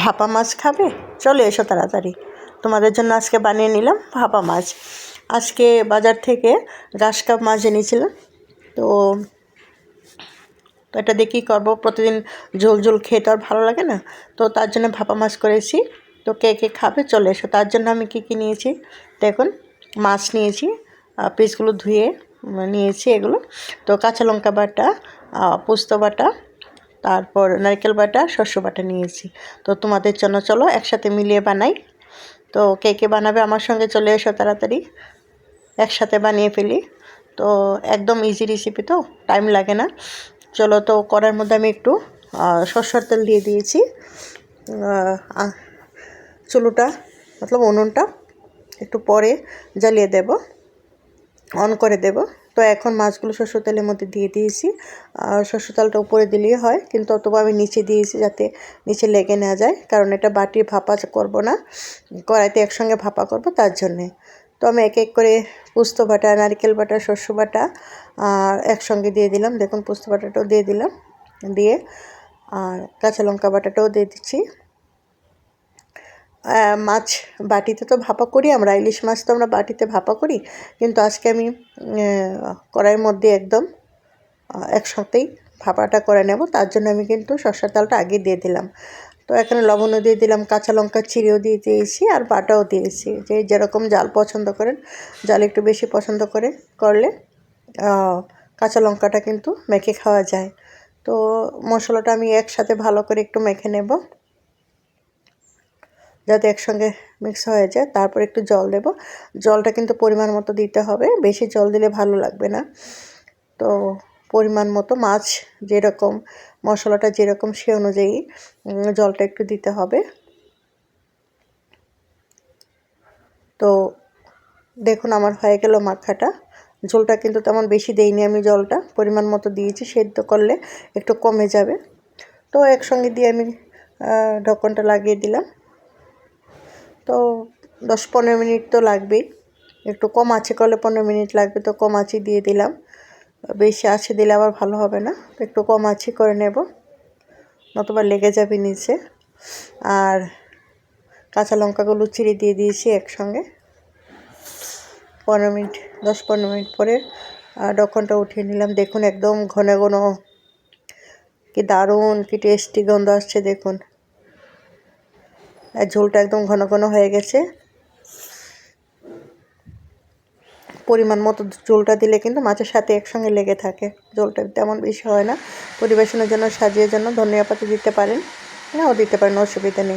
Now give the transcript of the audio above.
ভাপা মাছ খাবে? চলে এসো তাড়াতাড়ি। তোমাদের জন্য আজকে বানিয়ে নিলাম ভাপা মাছ। আজকে বাজার থেকে ঘাস কাপ মাছ এনেছিলাম। তো তো এটা দিয়ে কী করব? প্রতিদিন ঝোল ঝোল খেয়ে তো আর ভালো লাগে না। তো তার জন্য ভাপা মাছ করেছি। তো কে কে খাবে? চলে এসো। তার জন্য আমি কী কী নিয়েছি? দেখুন, মাছ নিয়েছি পিসগুলো ধুয়ে নিয়েছি এগুলো। তো কাঁচা লঙ্কা বাটা পোস্ত বাটা তারপর নারকেল বাটা শস্য বাটা নিয়েছি। তো তোমাদের জন্য চলো একসাথে মিলিয়ে বানাই। তো কে কে বানাবে আমার সঙ্গে চলে এসো তাড়াতাড়ি। একসাথে বানিয়ে ফেলি। তো একদম ইজি রেসিপি তো টাইম লাগে না। চলো তো কড়ার মধ্যে আমি একটু সরষের তেল দিয়ে দিয়েছি। চুলোটা, মতলব উনুনটা একটু পরে জ্বালিয়ে দেব। অন করে দেব। তো এখন মাছগুলো সরষের তেলের মধ্যে দিয়ে দিয়েছি। আর সরষের তেলটা উপরে দিলেই হয়, কিন্তু অতবা আমি নিচে দিয়েছি যাতে নিচে লেগে না যায়, কারণ এটা বাটি ভাপা করব না, কড়াইতে একসঙ্গে ভাপা করব তার জন্যে। তো আমি এক এক করে পোস্ত বাটা, নারকেল বাটা শস্য বাটা, আর একসঙ্গে দিয়ে দিলাম। দেখুন পোস্ত বাটাটাও দিয়ে দিলাম, দিয়ে আর কাঁচা লঙ্কা বাটাটাও দিয়ে দিচ্ছি। মাছ বাটিতে তো ভাপা করি, আমরা ইলিশ মাছ তো আমরা বাটিতে ভাপা করি, কিন্তু আজকে আমি কড়াইয়ের মধ্যে একদম একসাথেই ভাপাটা করে নেব, তার জন্য আমি কিন্তু সর্ষের তেলটা আগে দিয়ে দিলাম। তো এখানে লবণও দিয়ে দিলাম, কাঁচা লঙ্কা চিড়েও দিয়ে দিয়েছি, আর বাটাও দিয়েছি, যে যেরকম জাল পছন্দ করেন, জাল একটু বেশি পছন্দ করে করলে কাঁচা লঙ্কাটা কিন্তু মেখে খাওয়া যায়। তো মশলাটা আমি একসাথে ভালো করে একটু মেখে নেব। যাতে একসঙ্গে মিক্স হয়ে যায় তারপর একটু জল দেব। জলটা কিন্তু পরিমাণ মতো দিতে হবে বেশি জল দিলে ভালো লাগবে না। তো পরিমাণ মতো মাছ যেরকম মশলাটা যেরকম সে অনুযায়ী জলটা একটু দিতে হবে। তো দেখুন আমার হয়ে গেল মাখাটা। ঝোলটা কিন্তু তেমন বেশি দেইনি আমি জলটা পরিমাণ মতো দিয়েছি সেদ্ধ করলে একটু কমে যাবে। তো একসঙ্গে দিয়ে আমি আহ, ঢক্কনটা লাগিয়ে দিলাম। তো দশ পনেরো মিনিট তো লাগবেই। একটু কম আছে, করলে পনেরো মিনিট লাগবে, তো কম আঁচে দিয়ে দিলাম। বেশি আছে দিলে আবার ভালো হবে না, তো একটু কম আঁচে করে নেব, নতুবা লেগে যাবে নিচে। আর কাঁচা লঙ্কাগুলো চিড়ে দিয়ে দিয়েছি একসঙ্গে। পনেরো মিনিট, দশ পনেরো মিনিট পরে ডক্ষনটা উঠিয়ে নিলাম। দেখুন একদম ঘন ঘন, কি দারুণ, কি টেস্টি গন্ধ আসছে দেখুন। আর ঝোলটা একদম ঘন ঘন হয়ে গেছে। পরিমাণ মতো ঝোলটা দিলে কিন্তু মাছের সাথে একসঙ্গে লেগে থাকে। ঝোলটা তেমন বেশি হয় না। পরিবেশনের জন্য, সাজিয়ে জন্য ধনিয়া পাতা দিতে পারেন। নাও দিতে পারেন, অসুবিধা নেই।